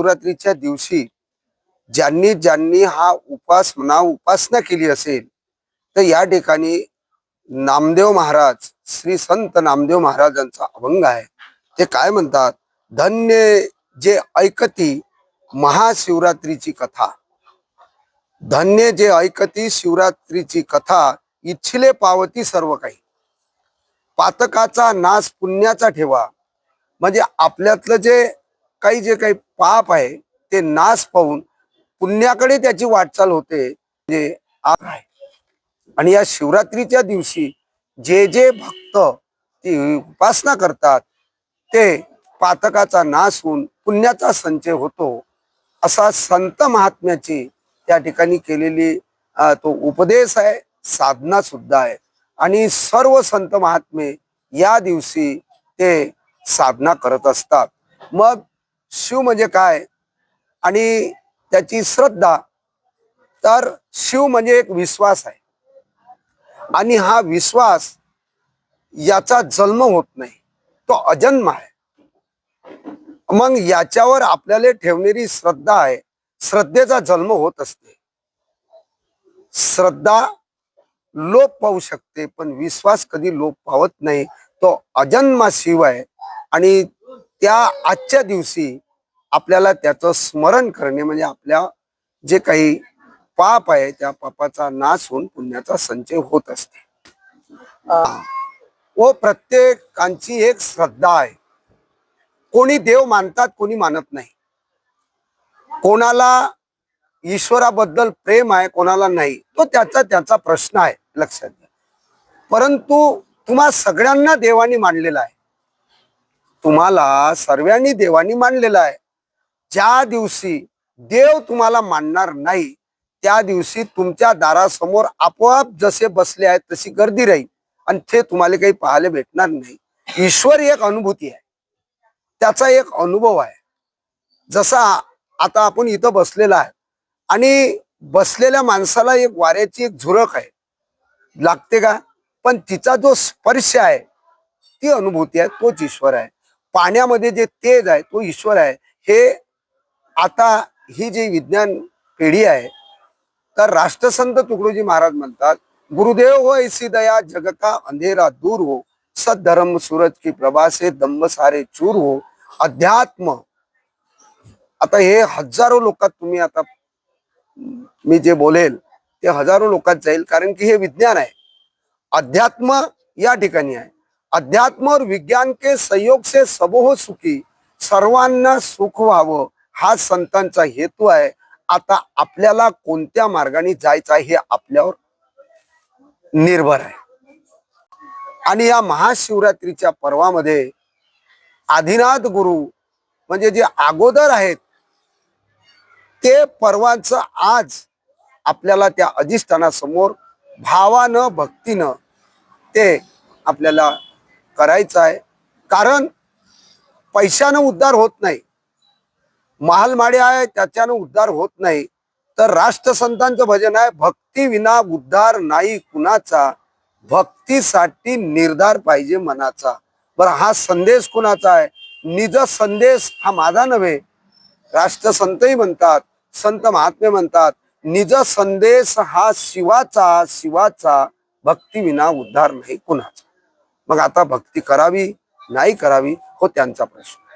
शिवरात्रीच्या दिवशी ज्यांनी ज्यांनी हा उपास म्हणा उपासना केली असेल तर या ठिकाणी नामदेव महाराज श्री संत नामदेव महाराजांचा अभंग आहे. ते काय म्हणतात? धन्य जे ऐकती महाशिवरात्रीची कथा. धन्य जे ऐकती शिवरात्रीची कथा इच्छिले पावती सर्व काही. पातकाचा नाश पुण्याचा ठेवा. म्हणजे आपल्यातलं जे काही जे काही पाप आहे ते नाश पाहून पुण्याकडे त्याची वाटचाल होते. जे आहे. आणि या शिवरात्रीच्या दिवशी जे जे भक्त ती उपासना करतात ते पातकाचा नाश होऊन पुण्याचा संचय होतो असा संत महात्म्याची त्या ठिकाणी केलेली तो उपदेश आहे साधना सुद्धा आहे. आणि सर्व संत महात्मे या दिवशी ते साधना करत असतात. मग शिव म्हणजे काय? आणि त्याची श्रद्धा तर शिव म्हणजे एक विश्वास आहे. आणि हा विश्वास याचा जन्म होत नाही तो अजन्म आहे. मग याच्यावर आपल्याला ठेवणारी श्रद्धा आहे. श्रद्धेचा जन्म होत असते. श्रद्धा लोप पाहू शकते पण विश्वास कधी लोप पावत नाही. तो अजन्मा शिव आहे आणि त्या आजच्या दिवशी आपल्याला त्याचं स्मरण करणे म्हणजे आपल्या जे काही पाप आहे त्या पापाचा नाश होऊन पुण्याचा संचय होत असते. व प्रत्येकांची एक श्रद्धा आहे. कोणी देव मानतात कोणी मानत नाही. कोणाला ईश्वराबद्दल प्रेम आहे कोणाला नाही तो त्याचा त्याचा प्रश्न आहे लक्षात घ्या. परंतु तुम्हा सगळ्यांना देवानी मानलेला आहे. तुम्हाला सर्वांनी देवानी मानलेला आहे. ज्या दिवशी देव तुम्हाला मानणार नाही त्या दिवशी तुमच्या दारासमोर आपोआप जसे बसले आहेत तशी गर्दी राहील. आणि ते तुम्हाला काही पाहायला भेटणार नाही. ईश्वर एक अनुभूती आहे. त्याचा एक अनुभव आहे. जसा आता आपण इथं बसलेला आहे. आणि बसलेल्या माणसाला एक वाऱ्याची एक झुरक आहे. लागते का? पण तिचा जो स्पर्श आहे ती अनुभूती आहे तोच ईश्वर आहे. पाण्यामध्ये जे तेज आहे तो ईश्वर आहे. हे आता ही जी विज्ञान पिढी आहे तर राष्ट्रसंत तुकडोजी महाराज म्हणतात गुरुदेव हो ऐसी दया जग का अंधेरा दूर हो सद्धर्म सूरज की प्रभा से सारे चूर हो अध्यात्म. आता हे हजारो लोकात तुम्ही आता मी जे बोलेल ते हजारो लोकात जाईल कारण की हे विज्ञान आहे. अध्यात्म या ठिकाणी आहे. अध्यात्म और विज्ञान के संयोग से सबोह सुखी सर्वांना सुख व्हावं हा संतांचा हेतू आहे. आता आपल्याला कोणत्या मार्गाने जायचं आहे हे आपल्यावर निर्भर आहे. आणि या महाशिवरात्रीच्या पर्वामध्ये आदिनाथ गुरु म्हणजे जे अगोदर आहेत ते पर्वांचं आज आपल्याला त्या अधिष्ठानासमोर भावानं भक्तीनं ते आपल्याला करायचा आहे. कारण पैशानं उद्धार होत नाही. महालमाडी आहे त्याच्यानं उद्धार होत नाही. तर राष्ट्रसंतांचं भजन आहे भक्ती विना उद्धार नाही कुणाचा. भक्तीसाठी निर्धार पाहिजे मनाचा. बरं हा संदेश कुणाचा आहे? निज संदेश हा माझा नव्हे. राष्ट्रसंतही म्हणतात संत महात्मे म्हणतात निज संदेश हा शिवाचा शिवाचा भक्ती विना उद्धार नाही कुणाचा. मग आता भक्ती करावी नाही करावी हो त्यांचा प्रश्न.